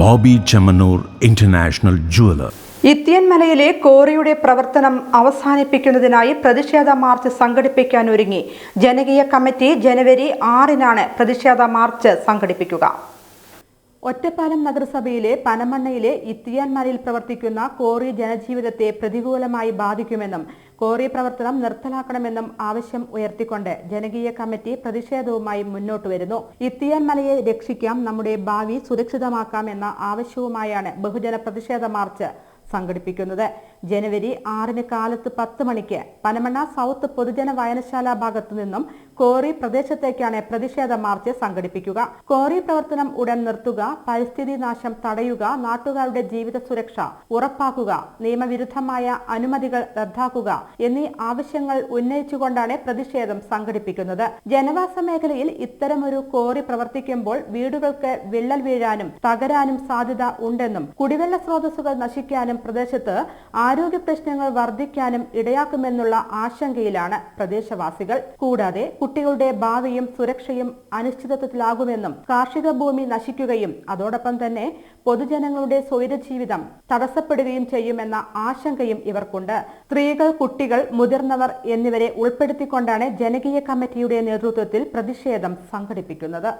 Bobby Chemmanur international jeweller. ഇത്തിയൻമലയിലെ കോറിയുടെ പ്രവർത്തനം അവസാനിപ്പിക്കുന്നതിനായി പ്രതിഷേധ മാർച്ച് സംഘടിപ്പിക്കാൻ ഒരുങ്ങി. ജനകീയ കമ്മിറ്റി ജനുവരി ആറിനാണ് പ്രതിഷേധ മാർച്ച് സംഘടിപ്പിക്കുക. ഒറ്റപ്പാലം നഗരസഭയിലെ പനമണ്ണയിലെ ഇത്തിയാൻമാരിൽ പ്രവർത്തിക്കുന്ന കോറി ജനജീവിതത്തെ പ്രതികൂലമായി ബാധിക്കുമെന്നും കോറി പ്രവർത്തനം നിർത്തലാക്കണമെന്നും ആവശ്യം ഉയർത്തിക്കൊണ്ട് ജനകീയ കമ്മിറ്റി പ്രതിഷേധവുമായി മുന്നോട്ട് വരുന്നു. ഇത്തിയാൻമലയെ രക്ഷിക്കാം നമ്മുടെ ഭാവി സുരക്ഷിതമാക്കാം എന്ന ആവശ്യവുമായാണ് ബഹുജന പ്രതിഷേധ മാർച്ച് സംഘടിപ്പിക്കുന്നത്. ജനുവരി ആറിന് കാലത്ത് പത്ത് മണിക്ക് പനമണ്ണ സൗത്ത് പൊതുജന വായനശാല ഭാഗത്തു നിന്നും കോറി പ്രദേശത്തേക്കാണ് പ്രതിഷേധ മാർച്ച് സംഘടിപ്പിക്കുക. കോറി പ്രവർത്തനം ഉടൻ നിർത്തുക പരിസ്ഥിതി നാശം തടയുക നാട്ടുകാരുടെ ജീവിത സുരക്ഷ ഉറപ്പാക്കുക നിയമവിരുദ്ധമായ അനുമതികൾ റദ്ദാക്കുക എന്നീ ആവശ്യങ്ങൾ ഉന്നയിച്ചുകൊണ്ടാണ് പ്രതിഷേധം സംഘടിപ്പിക്കുന്നത്. ജനവാസ മേഖലയിൽ ഇത്തരമൊരു കോറി പ്രവർത്തിക്കുമ്പോൾ വീടുകൾക്ക് വിള്ളൽ വീഴാനും തകരാനും സാധ്യത ഉണ്ടെന്നും കുടിവെള്ള സ്രോതസ്സുകൾ നശിക്കാനും പ്രദേശത്ത് ആരോഗ്യ പ്രശ്നങ്ങൾ വർദ്ധിക്കാനും ഇടയാക്കുമെന്നുള്ള ആശങ്കയിലാണ് പ്രദേശവാസികൾ. കൂടാതെ കുട്ടികളുടെ ഭാവിയും സുരക്ഷയും അനിശ്ചിതത്വത്തിലാകുമെന്നും കാർഷിക ഭൂമി നശിക്കുകയും അതോടൊപ്പം തന്നെ പൊതുജനങ്ങളുടെ സ്വൈരജീവിതം തടസ്സപ്പെടുകയും ചെയ്യുമെന്ന ആശങ്കയും ഇവർക്കുണ്ട്. സ്ത്രീകൾ കുട്ടികൾ മുതിർന്നവർ എന്നിവരെ ഉൾപ്പെടുത്തിക്കൊണ്ടാണ് ജനകീയ കമ്മിറ്റിയുടെ നേതൃത്വത്തിൽ പ്രതിഷേധം സംഘടിപ്പിക്കുന്നത്.